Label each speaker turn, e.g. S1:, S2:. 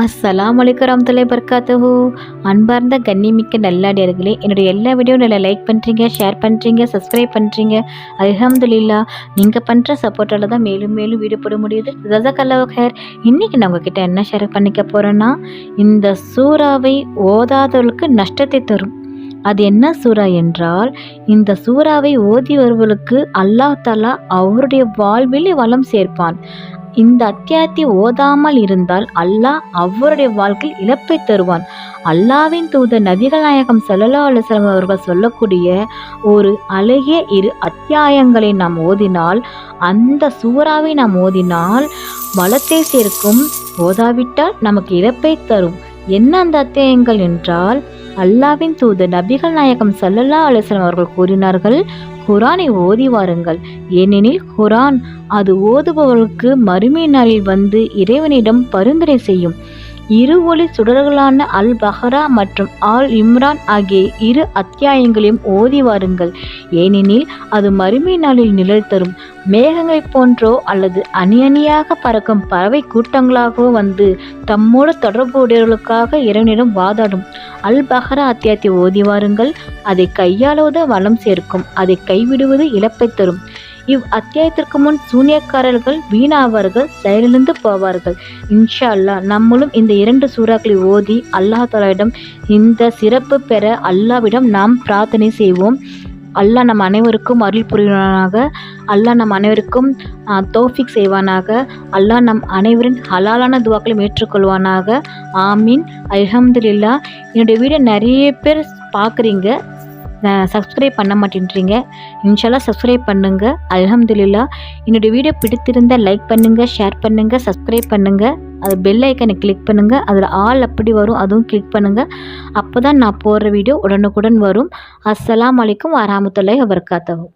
S1: அஸ்ஸலாம் வலைக்கம் ரஹ்மத்துல்லாஹி பர்காத்துஹு அன்பார்ந்த கண்ணிமிக்க நல்லாடியார்களே என்னுடைய எல்லா வீடியோ நல்லா லைக் பண்ணுறீங்க ஷேர் பண்ணுறீங்க சப்ஸ்கிரைப் பண்ணுறீங்க அலமதுல்லா நீங்கள் பண்ணுற சப்போர்ட்டால் தான் மேலும் மேலும் வீடியோ போட முடியுது. ஜசகல்லா ஹேர் இன்றைக்கி நான் உங்ககிட்ட என்ன ஷேர் பண்ணிக்க போகிறேன்னா இந்த சூறாவை ஓதாதவர்களுக்கு நஷ்டத்தை தரும். அது என்ன சூறா என்றால் இந்த சூறாவை ஓதி வருவர்களுக்கு அல்லாஹ் தலா அவருடைய வாழ்வில் வளம் சேர்ப்பான். இந்த அத்தியாயத்தை ஓதாமல் இருந்தால் அல்லாஹ் அவருடைய வாழ்க்கையில் இழப்பை தருவான். அல்லாவின் தூதர் நபிகள் நாயகம் சல்லல்லா அலுவலம் அவர்கள் சொல்லக்கூடிய ஒரு அழகிய இரு அத்தியாயங்களை நாம் ஓதினால் அந்த சூறாவை நாம் ஓதினால் வளத்தை சேர்க்கும். ஓதாவிட்டால் நமக்கு இழப்பை தரும். என்ன அந்த அத்தியாயங்கள் என்றால் அல்லாவின் தூதர் நபிகள் நாயகம் சல்லல்லா அலிஸ்லாம் அவர்கள் கூறினார்கள் குரானை ஓதி வாருங்கள். ஏனெனில் குரான் அது ஓதுபவர்களுக்கு மறுமை நாளில் வந்து இறைவனிடம் பரிந்துரை செய்யும். இரு ஒளி சுடர்களான அல் பஹரா மற்றும் ஆல் இம்ரான் ஆகிய இரு அத்தியாயங்களையும் ஓதி வாருங்கள். ஏனெனில் அது மறுமை நாளில் நிழல் தரும். மேகங்களைப் போன்றோ அல்லது அணி அணியாக பறக்கும் பறவை கூட்டங்களாகவோ வந்து தம்மோடு தொடர்புடையவர்களுக்காக இறைவனிடம் வாதாடும். அல் பஹரா அத்தியாயத்தை ஓதி வாருங்கள். அதை கையாளுவது வளம் சேர்க்கும். அதை கைவிடுவது இழப்பை தரும். இவ் அத்தியாயத்திற்கு முன் சூனியக்காரர்கள் வீணாவார்கள் செயலிழந்து போவார்கள். இன்ஷா அல்லா நம்மளும் இந்த இரண்டு சூறாக்களை ஓதி அல்லாஹ் தாலாவிடம் இந்த சிறப்பு பெற அல்லாவிடம் நாம் பிரார்த்தனை செய்வோம். அல்லாஹ் நம் அனைவருக்கும் அருள் புரிவானாக. அல்லாஹ் நம் அனைவருக்கும் தோஃபிக் செய்வானாக. அல்லாஹ் நம் அனைவரின் ஹலாலான துவாக்களையும் ஏற்றுக்கொள்வானாக. ஆமீன். அல்ஹம்துலில்லா என்னுடைய வீடியோ நிறைய பேர் பார்க்குறீங்க. சப்ஸ்கிரைப் பண்ண மாட்டேன்றீங்க. இன்ஷாலாக சப்ஸ்கிரைப் பண்ணுங்கள் அல்ஹம்துலில்லா. என்னுடைய வீடியோ பிடித்திருந்தால் லைக் பண்ணுங்கள் ஷேர் பண்ணுங்கள் சப்ஸ்கிரைப் பண்ணுங்கள் அது பெல் ஐக்கனை கிளிக் பண்ணுங்கள் அதில் ஆல் அப்படி வரும் அதுவும் கிளிக் பண்ணுங்கள் அப்போ தான் நான் போடுற வீடியோ உடனுக்குடன் வரும். அஸ்லாம் வலைக்கும் அவர் வபர்காத்தஹு.